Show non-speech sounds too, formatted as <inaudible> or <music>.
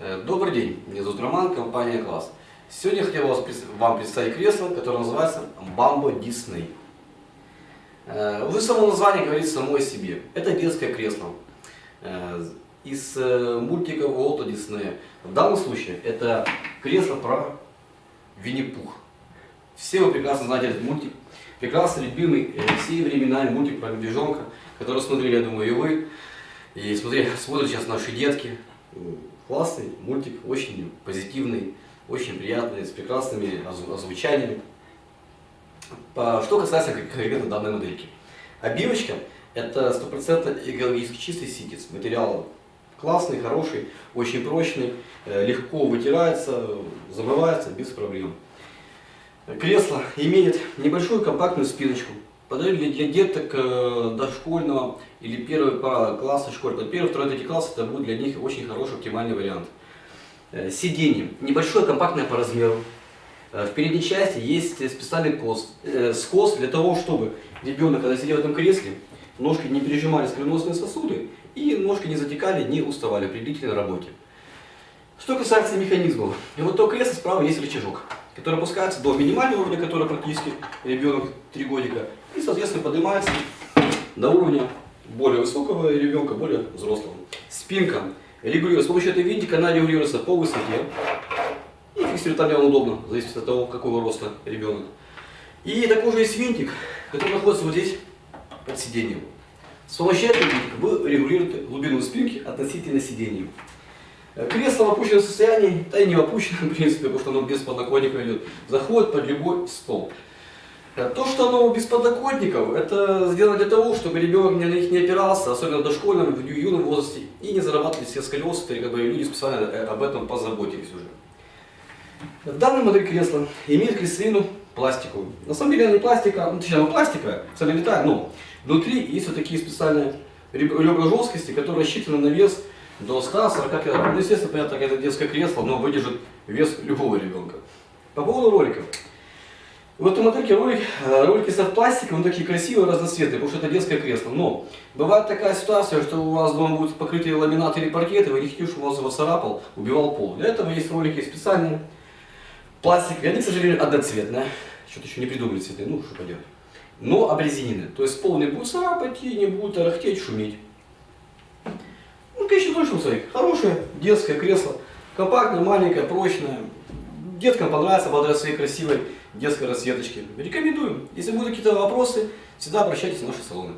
Э, Добрый день, меня зовут Роман, компания Класс. Сегодня я хотел вам представить кресло, которое называется Bambo Disney. Э, Уже само название говорит само о себе. Это детское кресло э, из мультика Уолта Диснея. В данном случае это кресло про Винни-Пух. Все вы прекрасно знаете этот мультик. Прекрасно любимый все временами мультик про медвежонка, который смотрели, я думаю, и вы. И смотри, смотрят сейчас наши детки. Классный мультик, очень позитивный, очень приятный, с прекрасными озв- озвучаниями. Что касается кон- конкретно данной модельки. Обивочка это стопроцентно экологически чистый ситец. Материал классный, хороший, очень прочный, э, легко вытирается, замывается без проблем. Кресло имеет небольшую компактную спиночку. Подойдет для деток э, дошкольного или первого класса школы. Первый, второй, третий класс это будет для них очень хороший оптимальный вариант. Э, Сиденье. Небольшое, компактное по размеру. Э, В передней части есть специальный кос, э, скос для того, чтобы ребенок, когда сидел в этом кресле, ножки не пережимались кровеносные сосуды и ножки не затекали, не уставали при длительной работе. Что касается механизмов, вот то кресло справа есть рычажок, который опускается до минимального уровня, который практически ребенок 3 годика, и, соответственно, поднимается до уровня более высокого ребенка, более взрослого. Спинка регулируется, с помощью этого винтика она регулируется по высоте, и фиксировать там вам удобно, зависит от того, какого роста ребенок. И такой же есть винтик, который находится вот здесь под сиденьем. С помощью этого винтика вы регулируете глубину спинки относительно сиденья. Э, Кресло в опущенном состоянии, да и не в опущенном, <laughs> в принципе, потому что оно без подлокотника идет, заходит под любой стол. Э, То, что оно без подлокотников, это сделано для того, чтобы ребенок на них не опирался, особенно в дошкольном, в юном возрасте, и не зарабатывали все сколиоз, как бы люди специально э, об этом позаботились уже. Данная модель кресла имеет креслину пластиковую. На самом деле она не пластика, ну, точнее она пластиковая, целлюлитая, но внутри есть вот такие специальные реб- ребра жесткости, которые рассчитаны на вес до 140 кг. Ну, естественно, понятно, это детское кресло, но выдержит вес любого ребенка. По поводу роликов. В этой модельке ролик, э, ролики из пластика, он такие красивые, разноцветные, потому что это детское кресло. Но бывает такая ситуация, что у вас дома будет покрытие ламинат или паркет, и вы не хотите, чтобы у вас его царапал, убивал пол. Для этого есть ролики специальные, пластиковые, они, к сожалению, одноцветные. Что-то еще не придумали цветы, ну что поделать. Но обрезиненные. То есть пол не будет царапать и не будет тарахтеть, шуметь. Ну, конечно, точно смотри. Хорошее детское кресло. Компактное, маленькое, прочное. Деткам понравится благодаря своей красивой детской расцветочке. Рекомендую. Если будут какие-то вопросы, всегда обращайтесь в наши салоны.